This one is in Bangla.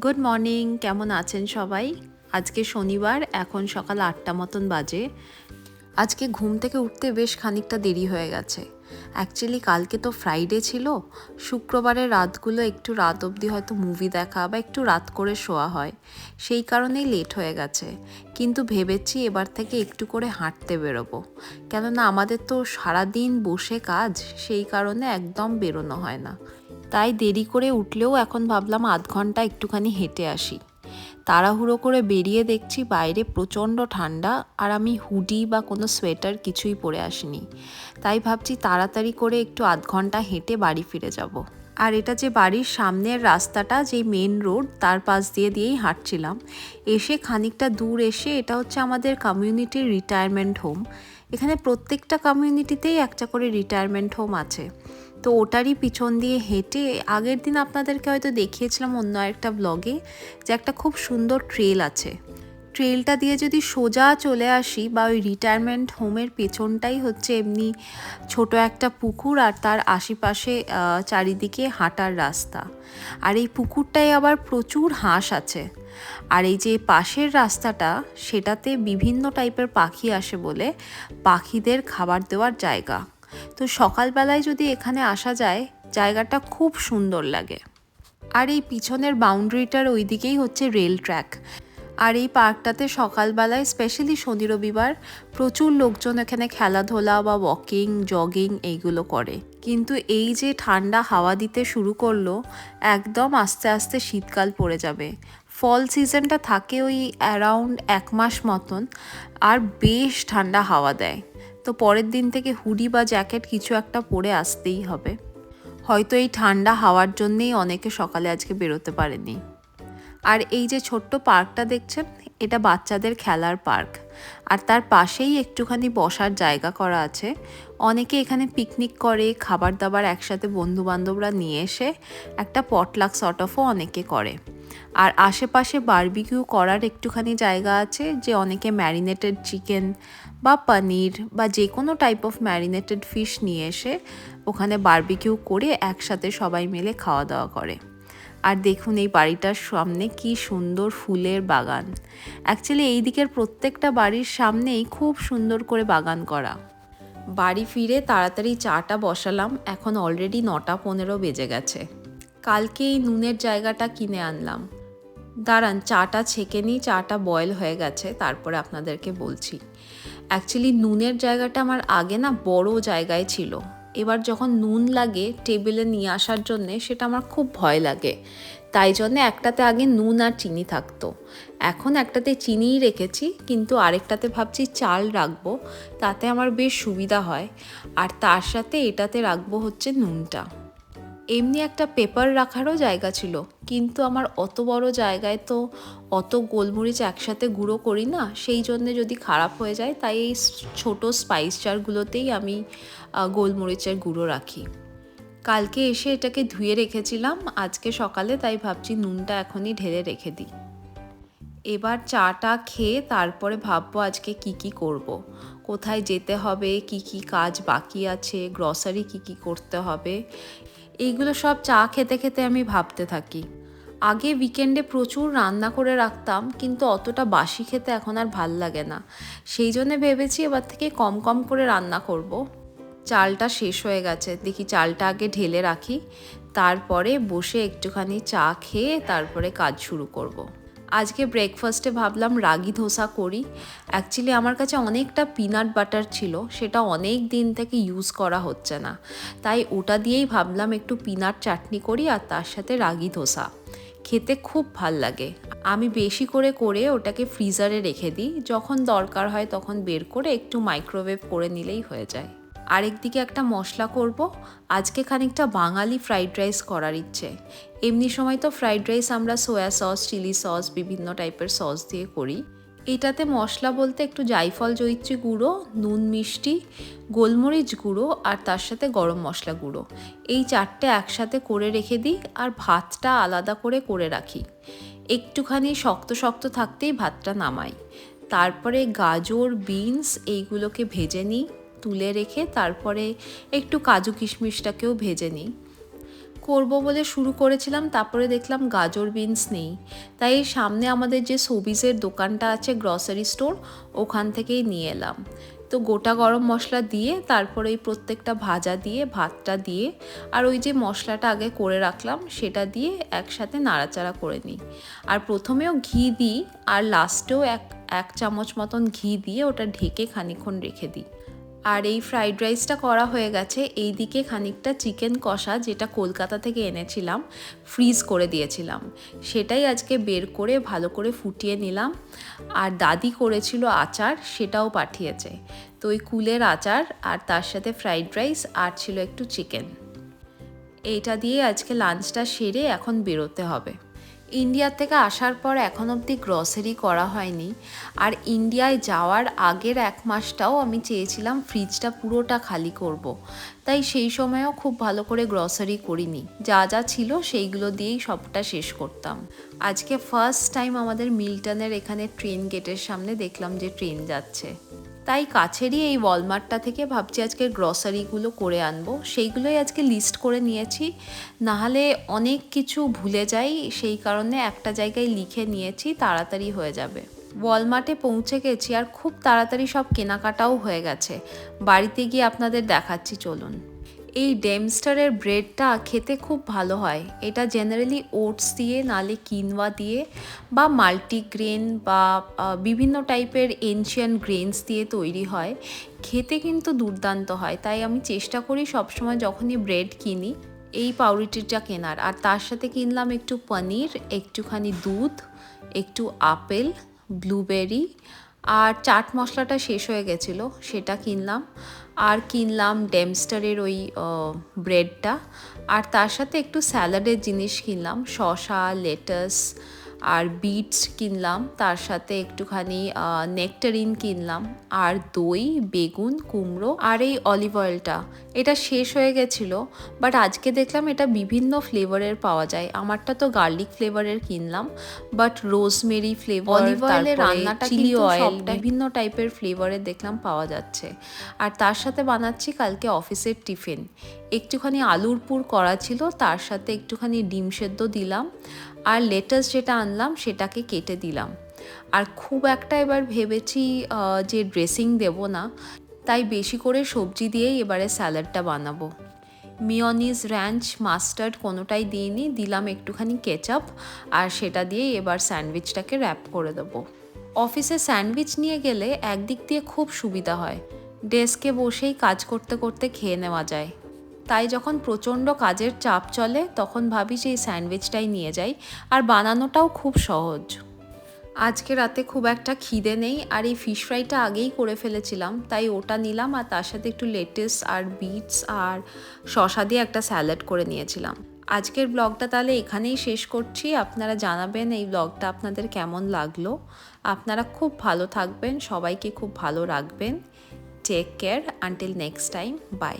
গুড মর্নিং কেমন আছেন সবাই? আজকে শনিবার, এখন সকাল আটটা মতন বাজে। আজকে ঘুম থেকে উঠতে বেশ খানিকটা দেরি হয়ে গেছে। অ্যাকচুয়ালি কালকে তো ফ্রাইডে ছিল। শুক্রবারের রাতগুলো একটু রাত অবধি হয়তো মুভি দেখা বা একটু রাত করে শোয়া হয়। সেই কারণেই লেট হয়ে গেছে। কিন্তু ভেবেছি এবার থেকে একটু করে হাঁটতে বেরোবো। কেননা আমাদের তো সারাদিন বসে কাজ, সেই কারণে একদম বেরোনো হয় না। তাই দেরি করে উঠলেও এখন ভাবলাম আধ ঘণ্টা একটুখানি হেঁটে আসি। তাড়াহুড়ো করে বেরিয়ে দেখছি বাইরে প্রচণ্ড ঠান্ডা আর আমি হুডি বা কোনো সোয়েটার কিছুই পরে আসিনি। তাই ভাবছি তাড়াতাড়ি করে একটু আধ ঘণ্টা হেঁটে বাড়ি ফিরে যাব। আর এটা যে বাড়ির সামনের রাস্তাটা যে মেন রোড তার পাশ দিয়ে দিয়েই হাঁটছিলাম। এসে খানিকটা দূর এসে এটা হচ্ছে আমাদের কমিউনিটির রিটায়ারমেন্ট হোম এখানে প্রত্যেকটা কমিউনিটিতেই একটা করে রিটায়ারমেন্ট হোম আছে। তো ওটারই পিছন দিয়ে হেঁটে আগের দিন আপনাদেরকে হয়তো দেখিয়েছিলাম অন্য একটা ব্লগে যে একটা খুব সুন্দর ট্রেল আছে। ট্রেলটা দিয়ে যদি সোজা চলে আসি বা ওই রিটায়ারমেন্ট হোমের পেছনটাই হচ্ছে এমনি ছোট একটা পুকুর আর তার আশেপাশে চারিদিকে হাঁটার রাস্তা। আর এই পুকুরটায় আবার প্রচুর হাঁস আছে। আর এই যে পাশের রাস্তাটা, সেটাতে বিভিন্ন টাইপের পাখি আসে বলে পাখিদের খাবার দেওয়ার জায়গা। তো সকালবেলায় যদি এখানে আসা যায়, জায়গাটা খুব সুন্দর লাগে। আর এই পিছনের বাউন্ডারিটার ওই দিকেই হচ্ছে রেল ট্র্যাক। আর এই পার্কটাতে সকালবেলায়, স্পেশালি শনি রবিবার, প্রচুর লোকজন এখানে খেলাধুলা বা ওয়াকিং জগিং এইগুলো করে। কিন্তু এই যে ঠান্ডা হাওয়া দিতে শুরু করল, একদম আস্তে আস্তে শীতকাল পড়ে যাবে। ফল সিজনটা থাকে ওই অ্যারাউন্ড এক মাস মতন, আর বেশ ঠান্ডা হাওয়া দেয়। তো পরের দিন থেকে হুডি বা জ্যাকেট কিছু একটা পরে আসতেই হবে। হয়তো এই ঠান্ডা হাওয়ার জন্যেই অনেকে সকালে আজকে বেরোতে পারেনি। আর এই যে ছোট্ট পার্কটা দেখছেন, এটা বাচ্চাদের খেলার পার্ক। আর তার পাশেই একটুখানি বসার জায়গা করা আছে। অনেকে এখানে পিকনিক করে, খাবার দাবার একসাথে বন্ধু বান্ধবরা নিয়ে এসে একটা পটলাক সর্ট অফও অনেকে করে। আর আশেপাশে বারবিকিউ করার একটুখানি জায়গা আছে যে অনেকে ম্যারিনেটেড চিকেন বা পনির বা যে কোনো টাইপ অফ ম্যারিনেটেড ফিশ নিয়ে এসে ওখানে বারবিকিউ করে একসাথে সবাই মিলে খাওয়া দাওয়া করে। আর দেখুন এই বাড়িটার সামনে কি সুন্দর ফুলের বাগান। অ্যাকচুয়ালি এই দিকের প্রত্যেকটা বাড়ির সামনেই খুব সুন্দর করে বাগান করা। বাড়ি ফিরে তাড়াতাড়ি চাটা বসালাম, এখন অলরেডি নটা পনেরো বেজে গেছে। কালকে এই নুনের জায়গাটা কিনে আনলাম। দাঁড়ান, চাটা ছেঁকে নিই, চাটা বয়েল হয়ে গেছে, তারপরে আপনাদেরকে বলছি। অ্যাকচুয়ালি নুনের জায়গাটা আমার আগে না বড় জায়গায় ছিল। এবার যখন নুন লাগে টেবিলে নিয়ে আসার জন্যে, সেটা আমার খুব ভয় লাগে। তাই জন্য একটাতে আগে নুন আর চিনি থাকতো। এখন একটাতে চিনিই রেখেছি, কিন্তু আরেকটাতে ভাবছি চাল রাখব, তাতে আমার বেশ সুবিধা হয়। আর তার সাথে এটাতে রাখব হচ্ছে নুনটা। এমনি একটা পেপার রাখারও জায়গা ছিল, কিন্তু আমার অত বড় জায়গায় তো অত গোলমরিচ একসাথে গুঁড়ো করি না, সেই জন্য যদি খারাপ হয়ে যায় তাই এই ছোটো স্পাইস জারগুলোতেই আমি গোলমরিচের গুঁড়ো রাখি কালকে এসে এটাকে ধুয়ে রেখেছিলাম, আজকে সকালে তাই ভাবছি নুনটা এখনই ঢেলে রেখে দিই এবার চাটা খেয়ে তারপরে ভাববো আজকে কি কি করব। কোথায় যেতে হবে, কি কি কাজ বাকি আছে গ্রসারি কি কি করতে হবে এইগুলো সব চা খেতে খেতে আমি ভাবতে থাকি আগে উইকেন্ডে প্রচুর রান্না করে রাখতাম, কিন্তু অতটা বাসি খেতে এখন আর ভালো লাগে না সেই জন্যে ভেবেছি এবার থেকে কম কম করে রান্না করব। চালটা শেষ হয়ে গেছে, দেখি চালটা আগে ঢেলে রাখি, তারপরে বসে একটুখানি চা খেয়ে তারপরে কাজ শুরু করব। আজকে ব্রেকফাস্টে ভাবলাম রাগি ধোসা করি। অ্যাকচুয়ালি আমার কাছে অনেকটা পিনাট বাটার ছিল, সেটা অনেক দিন থেকে ইউজ করা হচ্ছে না। তাই ওটা দিয়েই ভাবলাম একটু পিনাট চাটনি করি আর তার সাথে রাগি ধোসা। খেতে খুব ভালো লাগে। আমি বেশি করে করে ওটাকে ফ্রিজারে রেখে দিই। যখন দরকার হয় তখন বের করে একটু মাইক্রোওয়েভ করে নিলেই হয়ে যায়। আরেকদিকে একটা মশলা করব। আজকে খানিকটা বাঙালি ফ্রাইড রাইস করার ইচ্ছে। এমনি সময় তো ফ্রাইড রাইস আমরা সোয়া সস চিলি সস বিভিন্ন টাইপের সস দিয়ে করি। এটাতে মশলা বলতে একটু জাইফল জৈত্রী গুঁড়ো, নুন, মিষ্টি, গোলমরিচ গুঁড়ো আর তার সাথে গরম মশলা গুঁড়ো। এই চারটে একসাথে করে রেখে দিই আর ভাতটা আলাদা করে করে রাখি। একটুখানি শক্ত শক্ত থাকতেই ভাতটা নামাই। তারপরে গাজর, বিনস এইগুলোকে ভেজে নিই। তুলে রেখে তারপরে একটু কাজু কিশমিশটাকেও ভেজে নিই। করব বলে শুরু করেছিলাম, তারপরে দেখলাম গাজর বিনস নেই। তাই সামনে আমাদের যে সবিজের দোকানটা আছে গ্রসারি স্টোর, ওখান থেকেই নিয়ে এলাম। তো গোটা গরম মশলা দিয়ে, তারপরে এই প্রত্যেকটা ভাজা দিয়ে, ভাতটা দিয়ে, আর ওই যে মশলাটা আগে করে রাখলাম, সেটা দিয়ে একসাথে নাড়াচাড়া করে নিই। আর প্রথমেও ঘি দিই, আর লাস্টেও এক এক চামচ মতন ঘি দিয়ে ওটা ঢেকে খানিক্ষণ রেখে দিই। আর এই ফ্রাইড রাইসটা করা হয়ে গেছে এই দিকে খানিকটা চিকেন কষা যেটা কলকাতা থেকে এনেছিলাম ফ্রিজ করে দিয়েছিলাম। সেটাই আজকে বের করে ভালো করে ফুটিয়ে নিলাম। আর দাদি করেছিল আচার, সেটাও পাঠিয়েছে। তো ওই কুলের আচার আর তার সাথে ফ্রাইড রাইস আর ছিল একটু চিকেন এইটা দিয়ে আজকে লাঞ্চটা সেরে এখন বেরোতে হবে। ইন্ডিয়া থেকে আসার পর এখন অবধি গ্রসারি করা হয়নি। আর ইন্ডিয়ায় যাওয়ার আগের এক মাসটাও আমি চেয়েছিলাম ফ্রিজটা পুরোটা খালি করব। তাই সেই সময়ও খুব ভালো করে গ্রসারি করিনি। যা যা ছিল সেইগুলো দিয়েই সবটা শেষ করতাম। আজকে ফার্স্ট টাইম আমাদের মিল্টনের এখানে ট্রেন গেটের সামনে দেখলাম যে ট্রেন যাচ্ছে। তাই কাছেরই এই ওয়ালমার্টটা থেকে ভাবছি আজকে গ্রসারিগুলো করে আনব। সেইগুলোই আজকে লিস্ট করে নিয়েছি। নাহলে অনেক কিছু ভুলে যাই, সেই কারণে একটা জায়গায় লিখে নিয়েছি, তাড়াতাড়ি হয়ে যাবে। ওয়ালমার্টে পৌঁছে গেছি আর খুব তাড়াতাড়ি সব কেনাকাটাও হয়ে গেছে। বাড়িতে গিয়ে আপনাদের দেখাচ্ছি, চলুন। এই ডেমস্টারের ব্রেডটা খেতে খুব ভালো হয়। এটা জেনারেলি ওটস দিয়ে, নালে কিনওয়া দিয়ে বা মাল্টিগ্রেন বা বিভিন্ন টাইপের এনশিয়ান গ্রেনস দিয়ে তৈরি হয়। খেতে কিন্তু দুর্দান্ত হয়। তাই আমি চেষ্টা করি সবসময় যখনই ব্রেড কিনি এই পাউরুটিটা কেনার। আর তার সাথে কিনলাম একটু পনির, একটুখানি দুধ, একটু আপেল ব্লুবেরি আর চাট মশলাটা শেষ হয়ে গেছিল, সেটা কিনলাম। আর কিনলাম ডেমস্টারের ওই ব্রেডটা। আর তার সাথে একটু স্যালাডের জিনিস কিনলাম, শসা, লেটাস আর বিটস কিনলাম তার সাথে একটুখানি নেকটারিন কিনলাম আর দই বেগুন কুমড়ো আর এই অলিভ অয়েলটা এটা শেষ হয়ে গেছিল বাট আজকে দেখলাম এটা বিভিন্ন ফ্লেভারের পাওয়া যায়। আমারটা তো গার্লিক ফ্লেভারের কিনলাম বাট রোজমেরি ফ্লেভার অলিভ অয়েলের রান্নাটা চিলি অয়েল বিভিন্ন টাইপের ফ্লেভারের দেখলাম পাওয়া যাচ্ছে। আর তার সাথে বানাচ্ছি কালকে অফিসের টিফিন একটুখানি আলুর পুর করা ছিল তার সাথে একটুখানি ডিম সেদ্ধ দিলাম আর লেটাস যেটা আনলাম, সেটাকে কেটে দিলাম। আর খুব একটা এবার ভেবেছি যে ড্রেসিং দেব না, তাই বেশি করে সবজি দিয়েই এবারে স্যালাডটা বানাবো। মিওনিজ র্যাঞ্চ মাস্টার্ড কোনোটাই দিইনি, দিলাম একটুখানি কেচাপ আর সেটা দিয়ে এবার স্যান্ডউইচটাকে র্যাপ করে দেবো। অফিসে স্যান্ডউইচ নিয়ে গেলে একদিক দিয়ে খুব সুবিধা হয়। ডেস্কে বসেই কাজ করতে করতে খেয়ে নেওয়া যায়। তাই যখন প্রচণ্ড কাজের চাপ চলে, তখন ভাবি যে এই স্যান্ডউইচটাই নিয়ে যাই। আর বানানোটাও খুব সহজ। আজকে রাতে খুব একটা খিদে নেই আর এই ফিশ ফ্রাইটা আগেই করে ফেলেছিলাম। তাই ওটা নিলাম আর তার সাথে একটু লেটেস আর বিটস আর শশা দিয়ে একটা স্যালাড করে নিয়েছিলাম। আজকের ব্লগটা তাহলে এখানেই শেষ করছি। আপনারা জানাবেন এই ব্লগটা আপনাদের কেমন লাগল। আপনারা খুব ভালো থাকবেন। সবাইকে খুব ভালো রাখবেন। Take care until next time bye